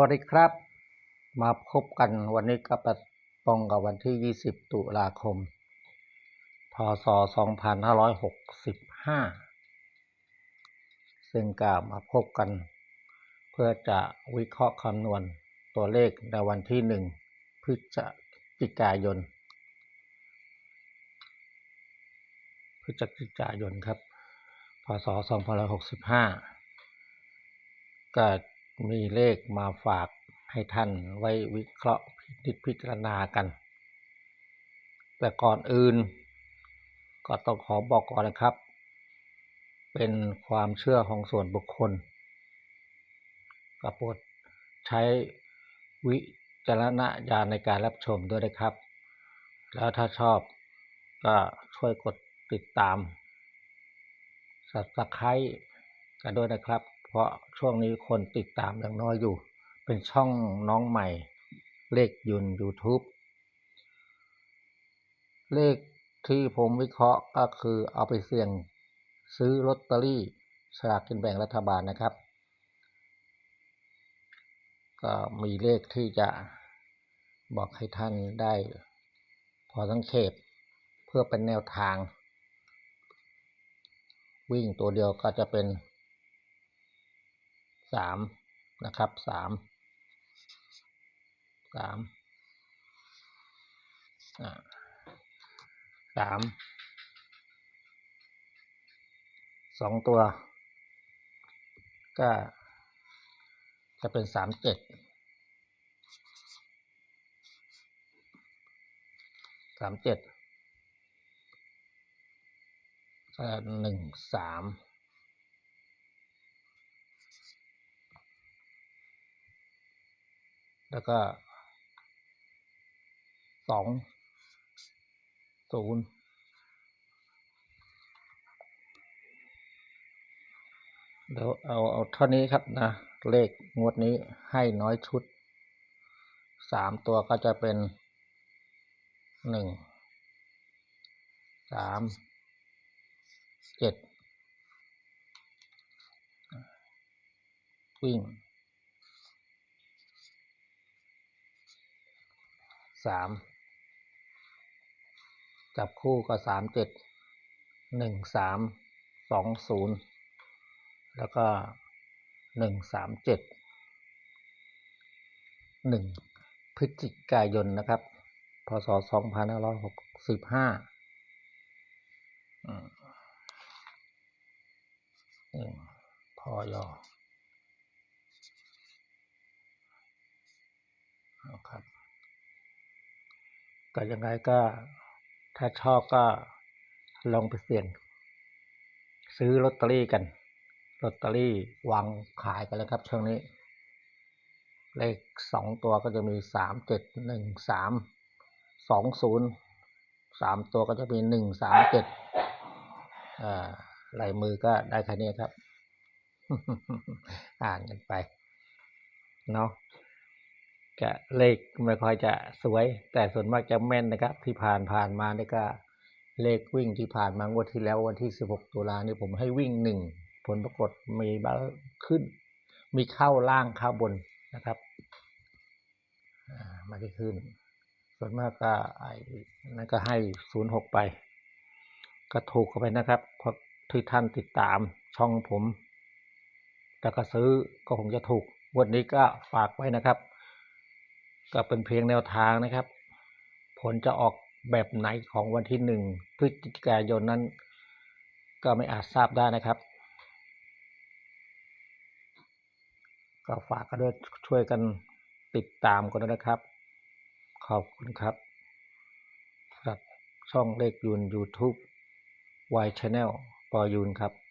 วัสดีครับ มาพบกันวันนี้ก็ประตรงกับวันที่ 20 ตุลาคม พศ 2565 ซึ่งก็มาพบกัน เพื่อจะวิเคราะห์คำนวณตัวเลขในวันที่ 1 พฤศจิกายน พฤศจิกายนครับ พศ 2565 ก็ มีเลขมาฝากให้ท่านไว้วิเคราะห์พิจพิจารณากัน แต่ก่อนอื่น ก็ต้องขอบอกก่อนนะครับ เป็นความเชื่อของส่วนบุคคลก็โปรดใช้วิจารณญาณในการรับชมด้วยนะครับ แล้วถ้าชอบก็ช่วยกดติดตาม subscribe กันด้วยนะครับ เพราะช่วงนี้คนติดตามอยังน้อยอยู่ เป็นช่องน้องใหม่ เลขยุน YouTube เลขที่ผมวิเคราะห์ก็คือเอาไปเสี่ยงซื้อลอตเตอรี่สลากกินแบ่งรัฐบาลนะครับ ก็มีเลขที่จะบอกให้ท่านได้ พอสังเขตเพื่อเป็นแนวทาง วิ่งตัวเดียวก็จะเป็น สามนะครับสามสามสามสองตัว ก็จะเป็นสามเจ็ดสามเจ็ดก็หนึ่งสาม แล้วก็สองศูนย์เดี๋ยวเอาเอาเท่านี้ครับนะ เลขงวดนี้ให้น้อยชุดสามตัวก็จะเป็นหนึ่งสามเจ็ดวิ่ง สามจับคู่ก็สามเจ็ดหนึ่งสามสองศูนย์แล้วก็หนึ่งสามเจ็ดหนึ่งพฤศจิกายนนะครับ พศสองพันห้าร้อยหกสิบห้าหนึ่งพอยอเอาครับ ก็ยังไงก็ถ้าชอบก็ลองไปเสี่ยง ซื้อลอตเตอรี่กันลอตเตอรี่วางขายกันแล้วครับ ช่วงนี้ เลขสองตัวก็จะมีสามเจ็ดหนึ่งสามสองศูนย์สามตัวก็จะมีหนึ่งสามเจ็ดอ่าลายมือก็ได้แค่นี้ครับ อ่านกันไป เนาะ กะเลขไม่ค่อยจะสวย แต่ส่วนมากจะแม่นนะครับ ที่ผ่านผ่านมานี่ก็เลขวิ่งที่ผ่านมางวดที่แล้ววันที่ 16 ตุลานี่ผมให้วิ่งหนึ่งผลปรากฏมีบ้าขึ้น มีเข้าล่างเข้าบนนะครับมาได้ขึ้น ส่วนมากก็ไอ้นั่นก็ให้ศูนย์หกไป ก็ถูกเข้าไปนะครับเพราะที่ท่านติดตามช่องผมแล้วก็ซื้อก็คงจะถูกวันนี้ก็ฝากไว้นะครับ ก็เป็นเพียงแนวทางนะครับ ผลจะออกแบบไหนของวันที่หนึ่งพฤศจิกายนนั้น ก็ไม่อาจทราบได้นะครับ ก็ฝากกันด้วยช่วยกันติดตามกันด้วยนะครับ ขอบคุณครับสำหรับช่องเลขยูน YouTube Y Channel ปอยูนครับ